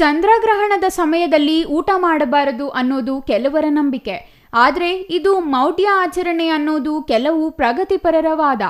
ಚಂದ್ರಗ್ರಹಣದ ಸಮಯದಲ್ಲಿ ಊಟ ಮಾಡಬಾರದು ಅನ್ನೋದು ಕೆಲವರ ನಂಬಿಕೆ. ಆದರೆ ಇದು ಮೌಢ್ಯ ಆಚರಣೆ ಅನ್ನೋದು ಕೆಲವು ಪ್ರಗತಿಪರರ ವಾದ.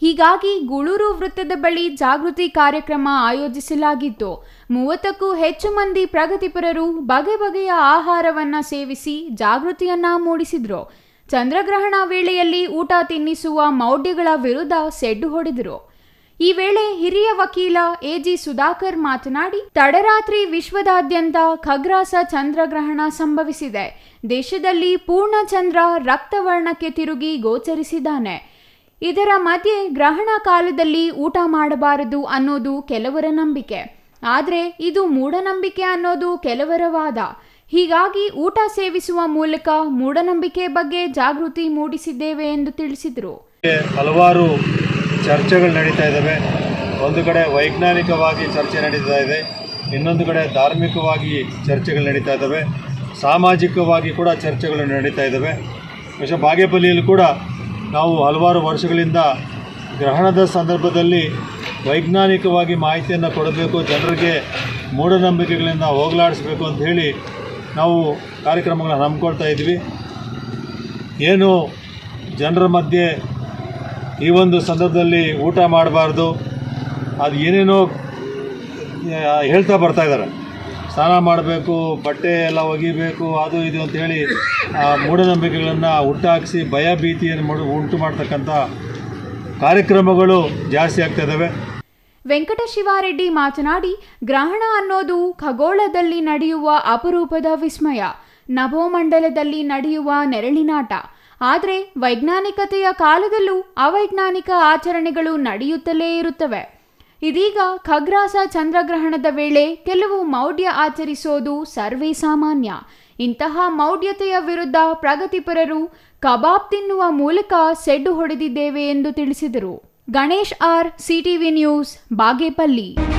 ಹೀಗಾಗಿ ಗುಳೂರು ವೃತ್ತದ ಬಳಿ ಜಾಗೃತಿ ಕಾರ್ಯಕ್ರಮ ಆಯೋಜಿಸಲಾಗಿತ್ತು. ಮೂವತ್ತಕ್ಕೂ ಹೆಚ್ಚು ಮಂದಿ ಪ್ರಗತಿಪರರು ಬಗೆ ಬಗೆಯ ಆಹಾರವನ್ನ ಸೇವಿಸಿ ಜಾಗೃತಿಯನ್ನ ಮೂಡಿಸಿದ್ರು. ಚಂದ್ರಗ್ರಹಣ ವೇಳೆಯಲ್ಲಿ ಊಟ ತಿನ್ನಿಸುವ ಮೌಢ್ಯಗಳ ವಿರುದ್ಧ ಸೆಡ್ಡು ಹೊಡೆದರು. ಈ ವೇಳೆ ಹಿರಿಯ ವಕೀಲ ಎಜಿ ಸುಧಾಕರ್ ಮಾತನಾಡಿ, ತಡರಾತ್ರಿ ವಿಶ್ವದಾದ್ಯಂತ ಖಗ್ರಾಸ ಚಂದ್ರಗ್ರಹಣ ಸಂಭವಿಸಿದೆ. ದೇಶದಲ್ಲಿ ಪೂರ್ಣ ಚಂದ್ರ ರಕ್ತವರ್ಣಕ್ಕೆ ತಿರುಗಿ ಗೋಚರಿಸಿದ್ದಾನೆ. ಇದರ ಮಧ್ಯೆ ಗ್ರಹಣ ಕಾಲದಲ್ಲಿ ಊಟ ಮಾಡಬಾರದು ಅನ್ನೋದು ಕೆಲವರ ನಂಬಿಕೆ. ಆದರೆ ಇದು ಮೂಢನಂಬಿಕೆ ಅನ್ನೋದು ಕೆಲವರ ವಾದ. ಹೀಗಾಗಿ ಊಟ ಸೇವಿಸುವ ಮೂಲಕ ಮೂಢನಂಬಿಕೆ ಬಗ್ಗೆ ಜಾಗೃತಿ ಮೂಡಿಸಿದ್ದೇವೆ ಎಂದು ತಿಳಿಸಿದರು. ಹಲವಾರು ಚರ್ಚೆಗಳು ನಡೀತಾ ಇದ್ದಾವೆ. ಒಂದು ಕಡೆ ವೈಜ್ಞಾನಿಕವಾಗಿ ಚರ್ಚೆ ನಡೀತಾ ಇದೆ. ಇನ್ನೊಂದು ಕಡೆ ಧಾರ್ಮಿಕವಾಗಿ ಚರ್ಚೆಗಳು ನಡೀತಾ ಇದ್ದಾವೆ. ಸಾಮಾಜಿಕವಾಗಿ ಕೂಡ ಚರ್ಚೆಗಳು ನಡೀತಾ ಇದ್ದಾವೆ. ಬಹುಶಃ ಬಾಗೇಪಲ್ಲಿಯಲ್ಲಿ ಕೂಡ ನಾವು ಹಲವಾರು ವರ್ಷಗಳಿಂದ ಗ್ರಹಣದ ಸಂದರ್ಭದಲ್ಲಿ ವೈಜ್ಞಾನಿಕವಾಗಿ ಮಾಹಿತಿಯನ್ನು ಕೊಡಬೇಕು, ಜನರಿಗೆ ಮೂಢನಂಬಿಕೆಗಳಿಂದ ಹೋಗಲಾಡಿಸ್ಬೇಕು ಅಂತ ಹೇಳಿ ನಾವು ಕಾರ್ಯಕ್ರಮಗಳನ್ನು ಹಮ್ಮಿಕೊಳ್ತಾ ಇದ್ವಿ ಏನು ಜನರ ಮಧ್ಯೆ ಈ ಒಂದು ಸಂದರ್ಭದಲ್ಲಿ ಊಟ ಮಾಡಬಾರ್ದು. ಅದು ಏನೇನೋ ಹೇಳ್ತಾ ಬರ್ತಾ ಇದ್ದಾರೆ. ಸ್ನಾನ ಮಾಡಬೇಕು, ಬಟ್ಟೆ ಎಲ್ಲ ಒಗಿಬೇಕು, ಅದು ಇದು ಅಂತೇಳಿ ಆ, ಮೂಢನಂಬಿಕೆಗಳನ್ನು ಹುಟ್ಟಾಕಿಸಿ, ಭಯ ಭೀತಿಯನ್ನು ಮಾಡಿ, ಉಂಟು ಮಾಡ್ತಕ್ಕಂಥ ಕಾರ್ಯಕ್ರಮಗಳು ಜಾಸ್ತಿ ಆಗ್ತಾ ಇದ್ದಾವೆ. ವೆಂಕಟಶಿವಾರೆಡ್ಡಿ ಮಾತನಾಡಿ, ಗ್ರಹಣ ಅನ್ನೋದು ಖಗೋಳದಲ್ಲಿ ನಡೆಯುವ ಅಪರೂಪದ ವಿಸ್ಮಯ. ನಭೋಮಂಡಲದಲ್ಲಿ ನಡೆಯುವ ನೆರಳಿನಾಟ. ಆದರೆ ವೈಜ್ಞಾನಿಕತೆಯ ಕಾಲದಲ್ಲೂ ಅವೈಜ್ಞಾನಿಕ ಆಚರಣೆಗಳು ನಡೆಯುತ್ತಲೇ ಇರುತ್ತವೆ. ಇದೀಗ ಖಗ್ರಾಸ ಚಂದ್ರಗ್ರಹಣದ ವೇಳೆ ಕೆಲವು ಮೌಢ್ಯ ಆಚರಿಸೋದು ಸರ್ವೇ ಸಾಮಾನ್ಯ. ಇಂತಹ ಮೌಢ್ಯತೆಯ ವಿರುದ್ಧ ಪ್ರಗತಿಪರರು ಕಬಾಬ್ ತಿನ್ನುವ ಮೂಲಕ ಸೆಡ್ಡು ಹೊಡೆದಿದ್ದೇವೆ ಎಂದು ತಿಳಿಸಿದರು. Ganesh R, CTV news, Bagepalli.